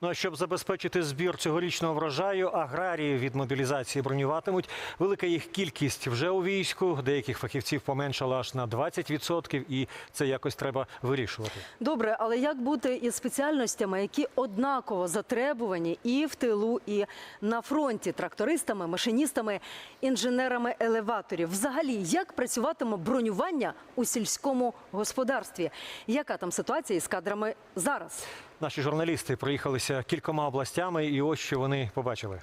Ну а щоб забезпечити збір цьогорічного врожаю, аграрії від мобілізації бронюватимуть. Велика їх кількість вже у війську. Деяких фахівців поменшало аж на 20%, і це якось треба вирішувати. Добре, але як бути із спеціальностями, які однаково затребувані і в тилу, і на фронті трактористами, машиністами, інженерами елеваторів? Взагалі, як працюватиме бронювання у сільському господарстві? Яка там ситуація із кадрами зараз? Наші журналісти проїхалися кількома областями, і ось що вони побачили.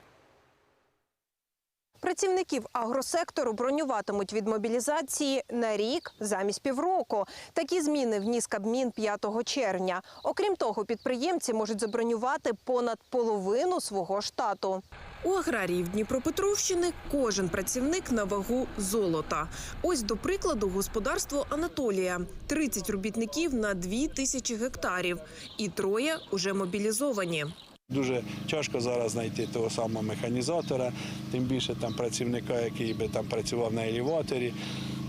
Працівників агросектору бронюватимуть від мобілізації на рік замість півроку. Такі зміни вніс Кабмін 5 червня. Окрім того, підприємці можуть забронювати понад половину свого штату. У аграріїв Дніпропетровщини кожен працівник на вагу золота. Ось до прикладу господарство Анатолія: 30 робітників на 2 тисячі гектарів, і троє уже мобілізовані. Дуже тяжко зараз знайти того самого механізатора, тим більше там працівника, який би там працював на елеваторі.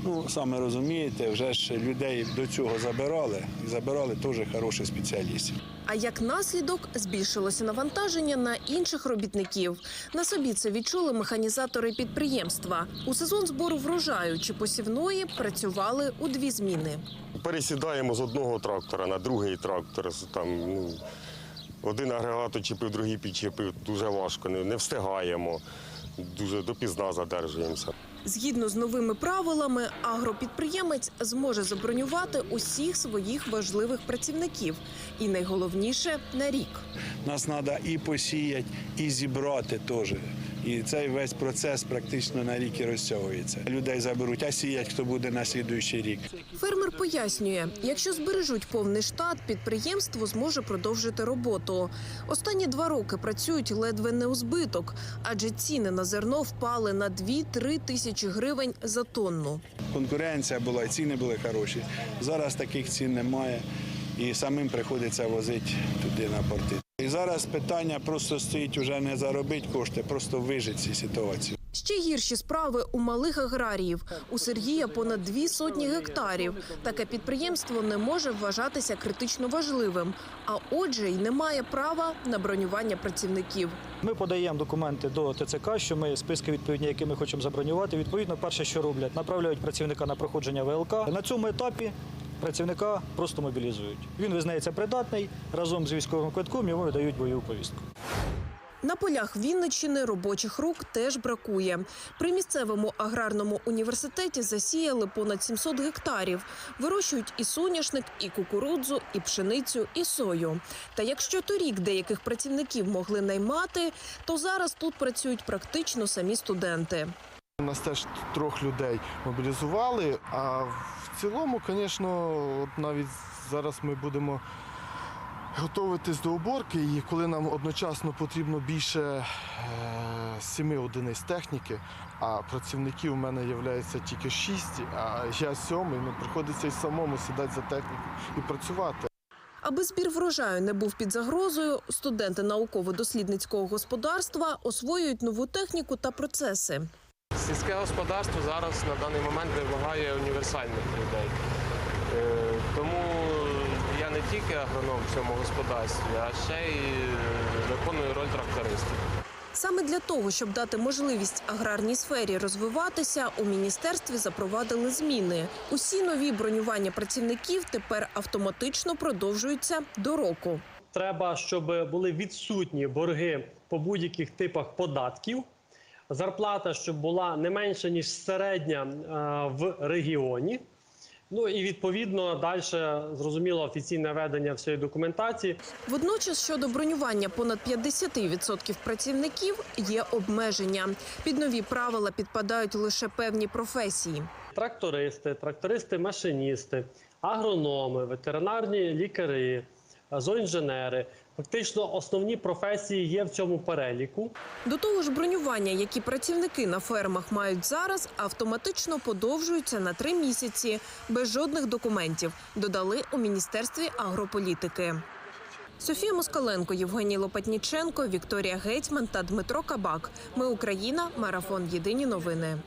Ну, саме розумієте, вже ж людей до цього забирали і забирали теж хороших спеціалістів. А як наслідок збільшилося навантаження на інших робітників. На собі це відчули механізатори підприємства. У сезон збору врожаю чи посівної працювали у дві зміни. Пересідаємо з одного трактора на другий трактор. Там, ну, один агрегат очепив, другий підчепив. Дуже важко, не, не встигаємо. Дуже допізна задержуємося. Згідно з новими правилами, агропідприємець зможе забронювати усіх своїх важливих працівників. І найголовніше на рік. Нас треба і посіяти, і зібрати теж. І цей весь процес практично на рік і розтягується. Людей заберуть, а сіять хто буде на слідуючий рік. Фермер пояснює, якщо збережуть повний штат, підприємство зможе продовжити роботу. Останні два роки працюють ледве не у збиток, адже ціни на зерно впали на 2-3 тисячі гривень за тонну. Конкуренція була, ціни були хороші. Зараз таких цін немає, і самим приходиться возити туди на порти. І зараз питання просто стоїть вже не заробити кошти, просто вижити цю ситуацію. Ще гірші справи у малих аграріїв. У Сергія понад дві сотні гектарів. Таке підприємство не може вважатися критично важливим, а отже, й не має права на бронювання працівників. Ми подаємо документи до ТЦК, що ми списки відповідні, які ми хочемо забронювати. Відповідно, перше, що роблять, направляють працівника на проходження ВЛК. На цьому етапі працівника просто мобілізують. Він визнається придатний разом з військовим квитком йому видають бойову повістку. На полях Вінниччини робочих рук теж бракує. При місцевому аграрному університеті засіяли понад 700 гектарів. Вирощують і соняшник, і кукурудзу, і пшеницю, і сою. Та якщо торік деяких працівників могли наймати, то зараз тут працюють практично самі студенти. У нас теж трьох людей мобілізували. А цілому, звісно, навіть зараз ми будемо готуватись до уборки, і коли нам одночасно потрібно більше е, сіми одиниць техніки, а працівників у мене є тільки шість, а я сьомий, ну приходиться й самому сідати за техніку і працювати. Аби збір врожаю не був під загрозою, студенти науково-дослідницького господарства освоюють нову техніку та процеси. Сільське господарство зараз на даний момент вимагає універсальних людей. Е, Тому я не тільки агроном в цьому господарстві, а ще й е, виконую роль тракториста. Саме для того, щоб дати можливість аграрній сфері розвиватися, у міністерстві запровадили зміни. Усі нові бронювання працівників тепер автоматично продовжуються до року. Треба, щоб були відсутні борги по будь-яких типах податків. Зарплата, щоб була не менше ніж середня е, в регіоні. Ну і відповідно далі зрозуміло офіційне ведення всієї документації. Водночас щодо бронювання понад 50% працівників є обмеження. Під нові правила підпадають лише певні професії. Трактористи, трактористи-машиністи, агрономи, ветеринарні лікарі, зооінженери. Фактично основні професії є в цьому переліку. До того ж, бронювання, які працівники на фермах мають зараз, автоматично подовжуються на три місяці без жодних документів. Додали у міністерстві агрополітики. Софія Москаленко, Євгеній Лопатніченко, Вікторія Гетьман та Дмитро Кабак. Ми Україна. Марафон. Єдині новини.